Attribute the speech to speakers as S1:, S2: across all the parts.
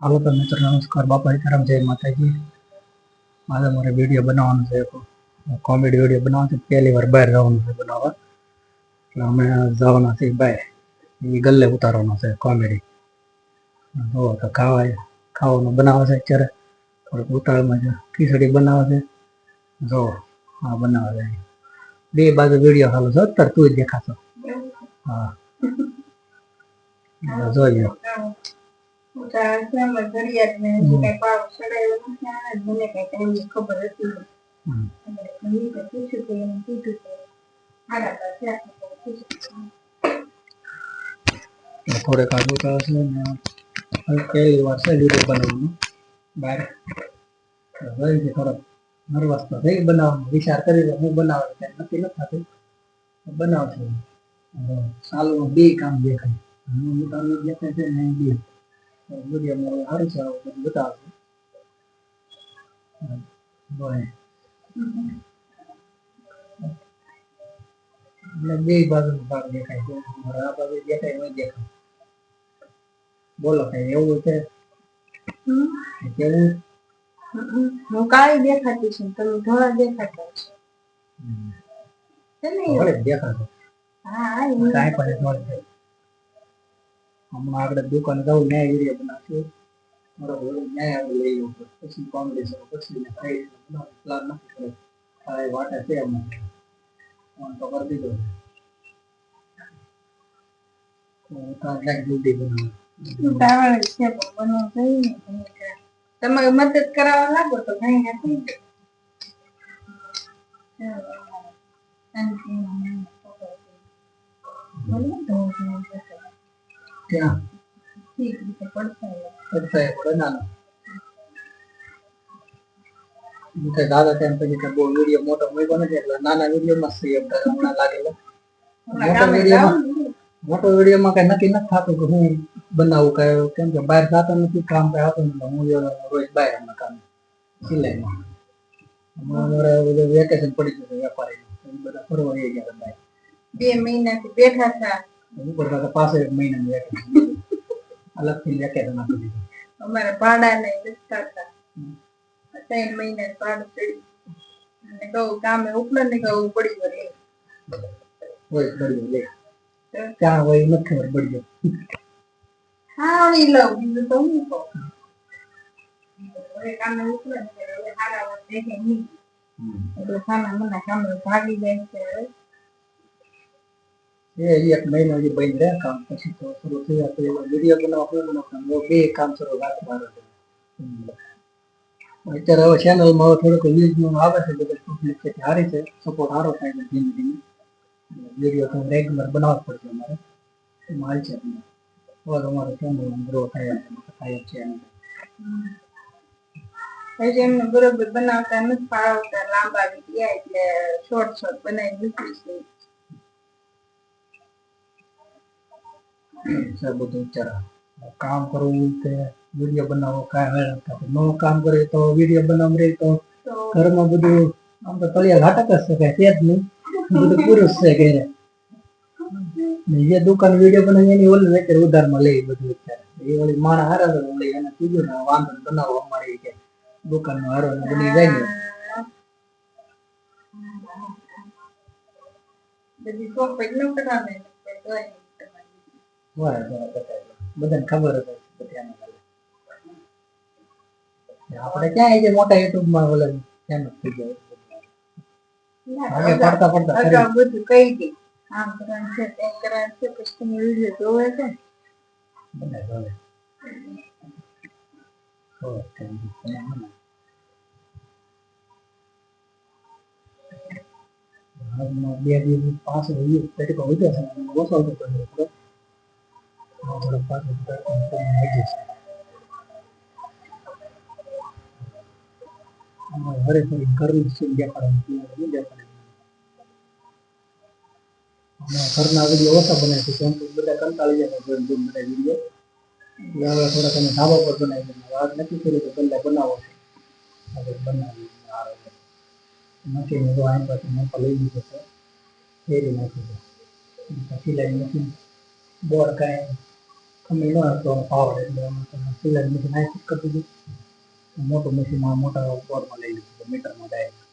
S1: હાલો તો મિત્રો, નમસ્કાર. બાપા સીતારામ, જય માતાજી. આજે મારે વીડિયો બનાવવાનો છે કોમેડી વીડિયો બનાવવાનો છે. પહેલી વાર બહાર જવાનું છે બનાવવા. એટલે અમે જવાના છીએ બહાર. એ ગલ્લે ઉતારવાનો છે કોમેડી જો તો ખાવા ખાવાનું બનાવે છે અત્યારે. થોડુંક ઉતાળમાં છે ખીચડી બનાવે છે. જો હા બનાવે છે. બે બાજુ વીડિયો હાલો છે. અત્યારે તું જ દેખાશો હા. તો થોડેક આગળ તો હશે ને હવે પહેલી વાર છે વીડિયો બનાવવાનું બહાર રહી છે થોડોક નર્વસ તો થઈ બનાવવાનું વિચાર કરી તો હું બનાવું ત્યારે નક્કી નથી થતું તો બનાવશું હવે સાલું બે કામ દેખાય હું તમને દેખાય છે ને બે વિડીયોમાં સારું છે આવું બધું બતાવશે એટલે બે બાજુનો ભાગ દેખાય છે મારે આ બાજુ દેખાય હોય દેખાય બોલો કઈ એવું છે કેવું
S2: હું કાળી દેખાતી છું તમે ધોળા દેખાતા છો?
S1: ભલે દેખાશે
S2: હા.
S1: કાંઈ પણ છે હમણાં આપણે દુકાન જવું ન્યાય એરિયા બનાવશું ન્યાય આપણે લઈ પછી કોમેડી પછી ને પ્લાન નથી કર્યો આ એ છે અમને ફોન તો કરી દીધો છે તો તાર લાઈક જલ્દી બનાવો
S2: ઉતાવળ જ છે પણ બનવું ને તમે કે. તમે મદદ કરાવવા લાગો તો ઘણી ના થઈ જાય.
S1: ત્યાં
S2: ઠીક રીતે
S1: એ બનાનો. કે દાદા તેમ પછી કે બહુ વીડિયો મોટો મૂક્યો નથી એટલે નાના વિડીયોમાં સહી એમ કરે હમણાં લાગેલો મોટા વિડીયોમાં મોટો વિડીયોમાં કઈ નક્કી નથી થતું કે હું બનાવું કઈ કેમ કે બહાર જતો નથી કામ કઈ આવતું નથી હું રોજ બહાર એમાં કામ સિલાઈમાં. હમણાં અમારે બધું વેકેશન પડી ગયું વેપારી બધા ફરવા ગયા બહાર.
S2: બે મહિનાથી બેઠા હતા.
S1: ઉપર પાછા પાસે એક મહિનાનું વેકેશન અલગથી વેકેશન આપી દીધું.
S2: અમારે ભાડા નહીં દસતા ત્રણ મહિના ભાડું ચડી અને કહું કામે ઉપડે ને કહું પડી ગયો
S1: હોય બળ્યો લે. ક્યાં હોય એ નથી ખબર બળ્યો
S2: હા ઈ લઉં. બીજું તો હું કહું? હવે કામે ઉપડે ને હવે હારા વાર દેખે નહીં. એટલે સાના મના કામે ભાગી જાય છે.
S1: એ એક મહિનો હજી બંધ રહ્યા કામ પછી તો શરૂ થઈ તો એવો વીડિયો બનાવવા કોઈ બનાવતા બે કામ શરૂ રાખવાનું અત્યારે હવે ચેનલમાં થોડુંક વ્યૂઝનું આવે છે, બધું પબ્લિક છે સારી છે. સપોર્ટ સારો થાય છે ધીમે ધીમે. વીડિયો તો રેગ્યુલર બનાવવા જ પડશે અમારે. એમાં હાલ છે હવે અમારો ચેનલ ગ્રો થાય થાય જ છે.
S2: હજી એમને બરોબર બનાવતા નથી ફાવતા લાંબા વિડિયા એટલે શોર્ટ શોર્ટ બનાવી મૂકી છે.
S1: બધું અત્યારે. કામ કરવું કે વીડિયો બનાવવો કાંઈ હોય થતું ન કામ કરે તો વીડિયો બનાવ રહે તો ઘરમાં બધું આમ તો તળિયા ઘાટક જ છે કે જ નહીં. બધું પુરુષ છે કે દુકાન વીડિયો બનાવી એની ઓલી અત્યારે ઉધારમાં લઈ બધું અત્યારે. એ ઓલી માણસ હારા ઓલી એને કીધું ને વાંધો બનાવો અમારી કે. દુકાનનો હારો બની જાય ને
S2: બધી ચોપડી ન કરાવે ને તો તોય નહીં તમારી.
S1: બતાવી બધાને ખબર જ આપણે ક્યાં આવી જે મોટા યુટ્યુબમાં ઓલા ફેમસ થઈ જાય આગે પડતા પડતા
S2: અગાઉ બધું કહી દે. આમ કરવાનું છે તેમ કરવાનું છે પછી તમે વીડિયો જોવે છે
S1: બધા જોવે. જોવે છે એમ. હાલમાં બે દિવસ પાછો હોય તરીકો વધ્યો છે ઓછો હતો તો થોડો થોડો પાછો આમાં હરે છે, નહીં દેખાડવાનું. અમે ઘરના વીડિયો ઓછા બનાવે છે કેમ બધા કંટાળી જાય જોઈને જોઈને બધા વીડિયો હવે થોડાક અમે ધાબા પર બનાવી દીધા વાત નથી કરી કે પહેલા બનાવો હવે બનાવી આવે છે મશીન જો આની પાસે મોકો લઈ લીધો છે ફેરી નાખ્યું છે પછી લઈ નથી બોર્ડ કાંઈ હતો પાવર એટલે તમે સિલાઈ મશીન આ કરી દીધું મોટું મશીન આ મોટા બોરમાં લઈ લીધું મીટરમાં ડાયરેક્ટ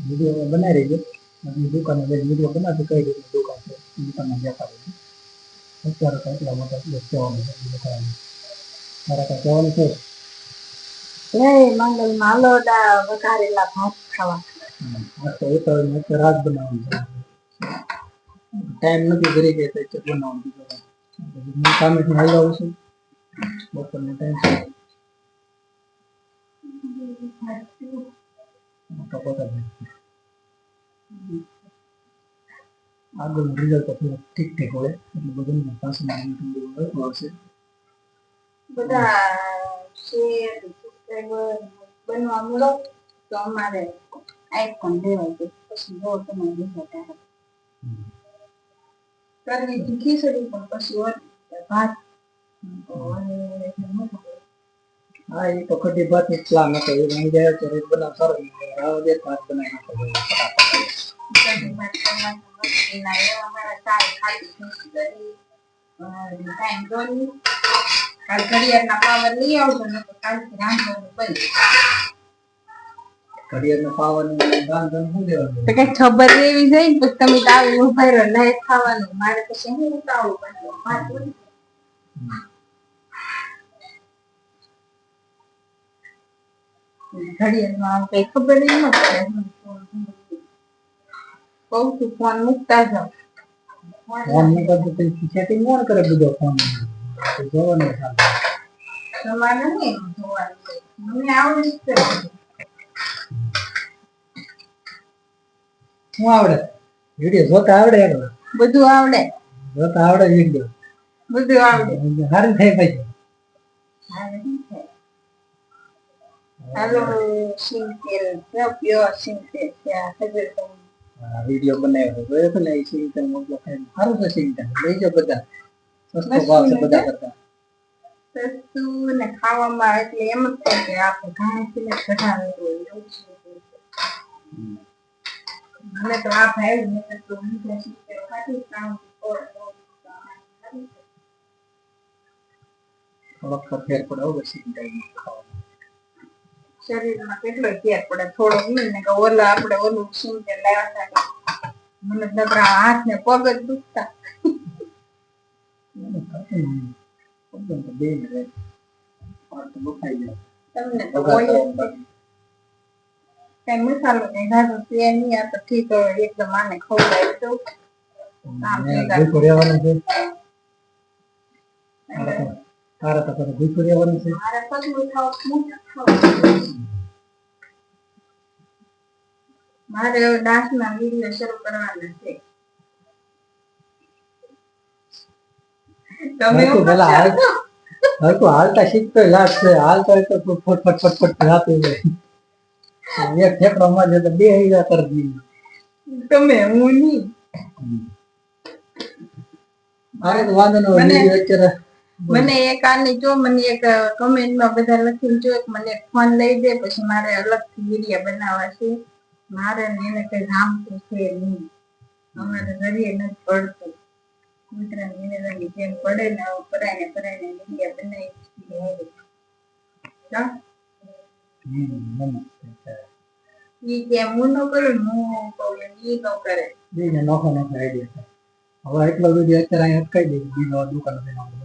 S1: વીડિયો બનાવી રહીજો બધી દુકાને જઈને વીડિયો બનાવતી કઈ રીતે દુકાન છે દુકાનમાં જતા અત્યારે તો એટલા માટે કહેવાનું છે દુકાન મારા કાંઈ કહેવાનું છે
S2: મંગલ માલોડા વઘારેલા ભાત ખાવા
S1: હા તો એ તો રાત બનાવવાનું છે. ટાઈમ નથી ગયો તો એ તો બનાવવાનું બીજું કાંઈ. હું કામે હાલ્યો આવું છું. બપોરનો ટાઈમ છે. આગળનું રિઝલ્ટ તો થોડું ઠીક ઠીક હોય.
S2: બનવા મળો તો અમારે આઈફોન લેવાય છે. પછી જો તમારે કરવી હતી ખીચડી પણ પછી વળી ભાત.
S1: હા એ તો કઢી ભાતની પ્લાન હતો. એ અહીં જાય તો રીત બનાવ સારો રાવ દે ભાત બનાવી નાખો.
S2: કરવાનું મસ્તી ના કાલ પાવર લઈ આવજો ને કાલથી રાંધવાનું બંધ.
S1: ઘડિયાળ નો પાવાનું દાન શું દેવાનું
S2: તો કઈ ખબર એવી જાય ને પછી તમે તો આવી ઊભા રહ્યો લઈ ખાવાનું. મારે પછી હું ઉતાવળું કરવું? ભાત ઘડિયાળમાં આમ કઈ ખબર ય ન પડે કહું છું ફોન મૂકતા જાઓ
S1: ફોન મૂકતા તો તો સેટિંગ કોણ કરે બીજો ફોન? જોવો ને
S2: તમારે નહીં જોવાનું મને આવડે જ
S1: શું આવડે? વીડિયો જોતા આવડે એકલા
S2: બધું આવડે.
S1: જોતા આવડે વીડિયો?
S2: બધું આવડે.
S1: સારું થાય પછી. વીડિયો બનાવ્યો જોયો તો ને મોકલો ખાઈને સારું છે સિંગતન લઈ જાઓ બધા. સસ્તો ભાવ છે બધા કરતા.
S2: સસ્તું ને ખાવામાં એટલે એમ જ થાય કે આપણે ઘાસથી ને કઢાવેલું એવું મને તો આ ભાઈ ને તો બીજા શીખે ખાધી કામ થોડું
S1: થોડોક તો ફેર પડે હવે
S2: શરીરમાં કેટલો ફેર પડે? થોડો ને કે ઓલા આપણે ઓલું સિંગ તેલ લાવ્યા હતા મને નકરા હાથ ને પગ જ દુખતા.
S1: તો તો
S2: તમને તો નહીં. કઈ મસાલો કઈ ઘાટો છે નહીં આ તો ઠીક હવે એકદમ આને ખવડાવી દઉં આમ
S1: ને
S2: ભેગા.
S1: ભૂખું રહેવાનું છે તારે તો તારે તો પછી ભૂખું રહેવાનું છે
S2: મારે પતલું ખાવ મોટું ખાવ મારે હવે ડાન્સના વીડિયો શરૂ કરવાના છે તમે
S1: હરખું પેલા હાલ હરખું હાલતા શીખતો લાગશે હાલતો હોય તો ફટ ફટ ફટ ફટ જાતું હોય એક ઠેકડો મારે તો બે હૈયા કરી દીધી
S2: તમે હું નહીં
S1: મારે તો વાંધો ન હોય
S2: મને-
S1: બીજી અત્યારે
S2: મને એક આની જો મને એક કમેન્ટમાં બધા લખીને જો મને ફોન લઈ દે પછી મારે અલગથી વીડિયો બનાવવા છે. મારે ને એને કઈ રામતું છે નહીં. અમારે ઘરે નથી પડતું. મિત્રને એને જેમ પડે ને પરાઈને પરાઈને વીડિયો બનાવી. ઈ કે હું ન કરું હું કહું ઈ ન કરે.
S1: બીજે નોખો નોખો આઈડિયા હવે એટલો વીડિયો અત્યારે અહીં અટકાઈ દે બીજો દુકાન બનાવે.